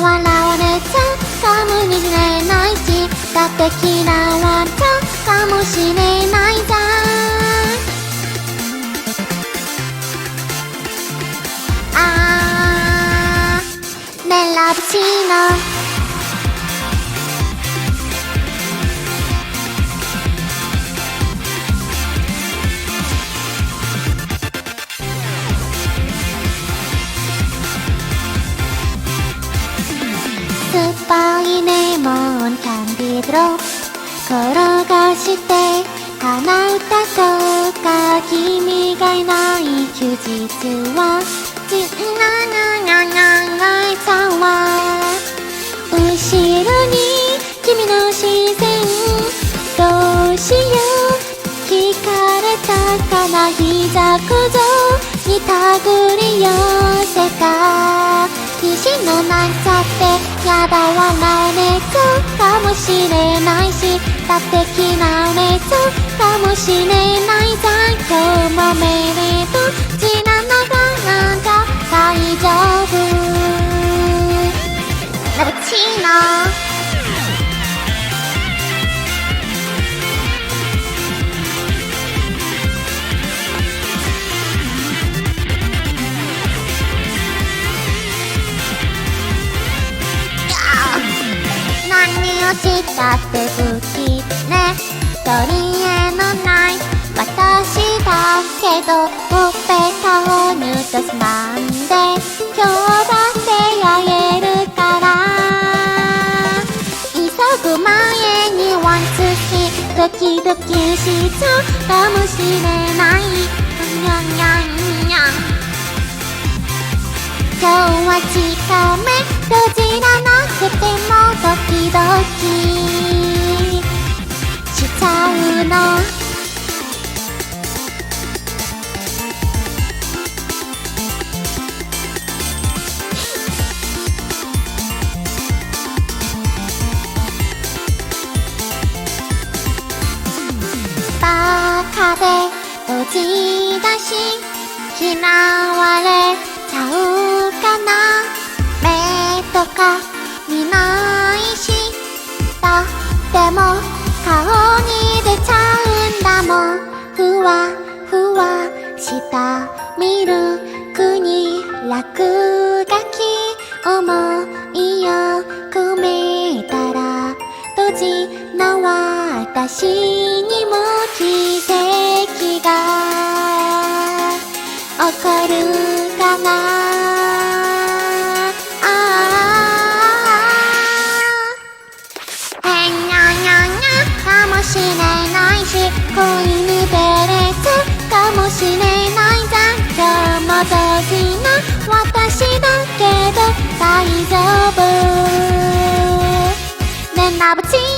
笑われちゃう。かもしれないしだって嫌われちゃうかもしれないじゃん。あー。ねラブシーノ酸っぱいレモンキャンディードロップ転がして鼻歌とか君がいない休日はちんなななななちゃんは後ろに君の視線どうしよう。聞かれたかな膝小僧に手繰り寄せた。やだ笑われちゃうかもしれないしだって嫌われちゃうかもしれないさ今日もメレと知らながらじゃ大丈夫ラブチーノしたって不気ね。取り柄のない。私だけどほっぺたをぬとすまんで。今日だってやれるから。急ぐ前にワンツースリードキドキしちゃうかもしれない。にゃんにゃんにゃん今日はの。バカでおじだし嫌われふわふわしたミルクに落書き思いを込めたら閉じの私にも奇跡が起こるかなあーへんにゃにゃにゃかもしれないし恋しれないじゃん。今日も同時な。私だけど大丈夫。ねラブチー。